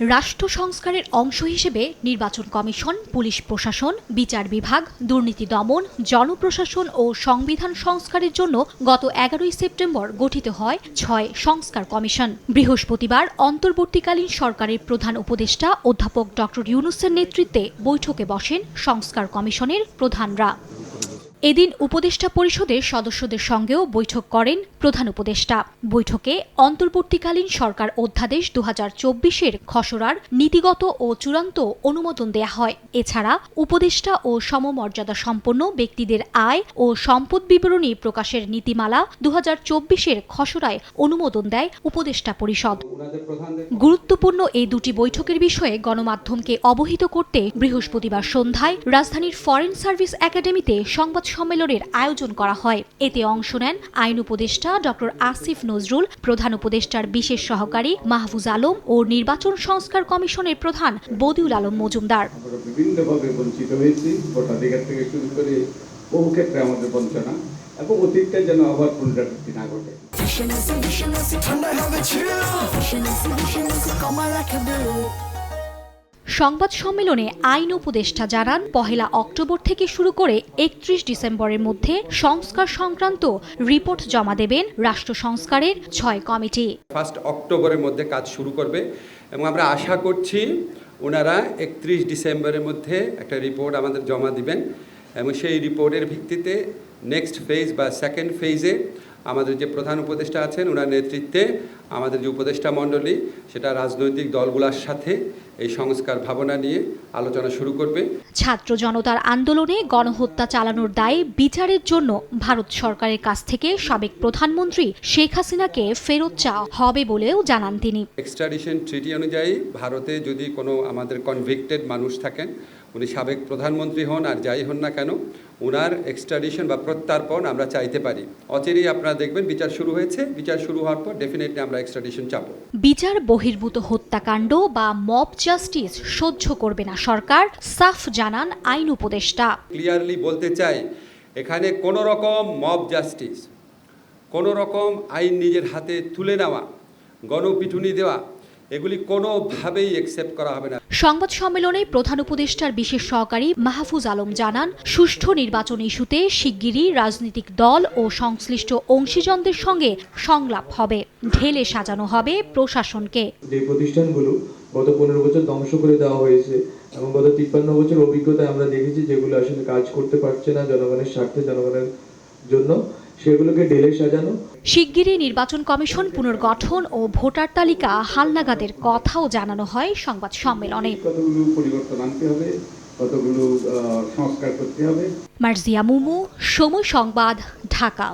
রাষ্ট্র সংস্কারের অংশ হিসেবে নির্বাচন কমিশন, পুলিশ প্রশাসন, বিচার বিভাগ, দুর্নীতি দমন, জনপ্রশাসন ও সংবিধান সংস্কারের জন্য গত এগারোই সেপ্টেম্বর গঠিত হয় ছয় সংস্কার কমিশন। বৃহস্পতিবার অন্তর্বর্তীকালীন সরকারের প্রধান উপদেষ্টা অধ্যাপক ডক্টর ইউনুসের নেতৃত্বে বৈঠকে বসেন সংস্কার কমিশনের প্রধানরা। এদিন উপদেষ্টা পরিষদের সদস্যদের সঙ্গেও বৈঠক করেন প্রধান উপদেষ্টা। বৈঠকে অন্তর্বর্তীকালীন সরকার অধ্যাদেশ দু চব্বিশের খসড়ার নীতিগত ও চূড়ান্ত অনুমোদন দেয়া হয়। এছাড়া উপদেষ্টা ও সমমর্যাদা সম্পন্ন ব্যক্তিদের আয় ও সম্পদ বিবরণী প্রকাশের নীতিমালা দু চব্বিশের খসড়ায় অনুমোদন দেয় উপদেষ্টা পরিষদ। গুরুত্বপূর্ণ এই দুটি বৈঠকের বিষয়ে গণমাধ্যমকে অবহিত করতে বৃহস্পতিবার সন্ধ্যায় রাজধানীর ফরেন সার্ভিস একাডেমিতে সংবাদ সম্মেলনের আয়োজন করা হয়। এতে অংশ নেন আইন উপদেষ্টা ডক্টর আসিফ নজরুল প্রধান উপদেষ্টার বিশেষ সহকারী মাহফুজ আলম ও নির্বাচন সংস্কার কমিশনের প্রধান বদিউল আলম মজুমদার। বিভিন্নভাবে বঞ্চিত হয়েছি। ভোটাধিকার থেকে শুরু করে বহু ক্ষেত্রে আমাদের বঞ্চনা এবং অতীতটা যেন আবার পুনরাবৃত্তি না ঘটে। ঠান্ডা হবে সংবাদ সম্মেলনে আইন উপদেষ্টা জানান, পহেলা অক্টোবর থেকে শুরু করে একত্রিশ ডিসেম্বরের মধ্যে সংস্কার সংক্রান্ত রিপোর্ট জমা দেবেন রাষ্ট্র সংস্কারের ছয় কমিটি। ফার্স্ট অক্টোবরের মধ্যে কাজ শুরু করবে এবং আমরা আশা করছি ওনারা একত্রিশ ডিসেম্বরের মধ্যে একটা রিপোর্ট আমাদের জমা দিবেন এবং সেই রিপোর্টের ভিত্তিতে নেক্সট ফেজ বা সেকেন্ড ফেজে আমাদের যে প্রধান উপদেষ্টা আছেন, ওনার নেতৃত্বে আমাদের যে উপদেষ্টা মণ্ডলী সেটা রাজনৈতিক দলগুলোর সাথে এই সংস্কার ভাবনা নিয়ে আলোচনা শুরু করবে। ছাত্র জনতার আন্দোলনে গণহত্যা চালানোর দায়ে বিচারের জন্য ভারত সরকারের কাছ থেকে সাবেক প্রধানমন্ত্রী শেখ হাসিনাকে ফেরত চাওয়া হবে বলেও জানান তিনি। এক্সট্রাডিশন ট্রিটি অনুযায়ী ভারতে যদি কোনো আমাদের কনভিক্টেড মানুষ থাকেন উনি সাবেক প্রধানমন্ত্রী হন আর যাই হন না কেন ওনার এক্সট্রাডিশন বা প্রত্যার্পণ আমরা চাইতে পারি। অচিরেই আপনারা দেখবেন বিচার শুরু হয়েছে। বিচার শুরু হওয়ার পর ডেফিনেটলি আমরা এক্সট্রাডিশন চাবো। বিচার বহির্ভূত হত্যাকাণ্ড বা মব জাস্টিস সহ্য করবে না সরকার সাফ জানান আইন উপদেষ্টা। ক্লিয়ারলি বলতে চাই এখানে কোনো রকম মব জাস্টিস কোনো রকম আইন নিজের হাতে তুলে নেওয়া গণপিটুনি দেওয়া এগুলি কোনোভাবেই অ্যাকসেপ্ট করা হবে না। সংবাদ সম্মেলনে প্রধান উপদেষ্টার বিশেষ সহকারী মাহফুজ আলম জানান সুষ্ঠু নির্বাচন ইস্যুতে শিগগিরই রাজনৈতিক দল ও সংশ্লিষ্ট অংশীজনদের সঙ্গে সংলাপ হবে। ঢেলে সাজানো হবে প্রশাসনকে। যে প্রতিষ্ঠানগুলো গত পনেরো বছর ধ্বংস করে দেওয়া হয়েছে এবং গত তিপ্পান্ন বছর অভিজ্ঞতায় আমরা দেখেছি যেগুলো আসলে কাজ করতে পারছে না জনগণের স্বার্থে জনগণের জন্য। সেগুলোকে ঢেলে সাজানো। শিগগিরই নির্বাচন কমিশন পুনর্গঠন ও ভোটার তালিকা হালনাগাদের কথাও জানানো হয় সংবাদ সম্মেলনে। কতগুলো পরিবর্তন আনতে হবে কতগুলো সংস্কার করতে হবে। মার্জিয়া মুমু সময় সংবাদ ঢাকা।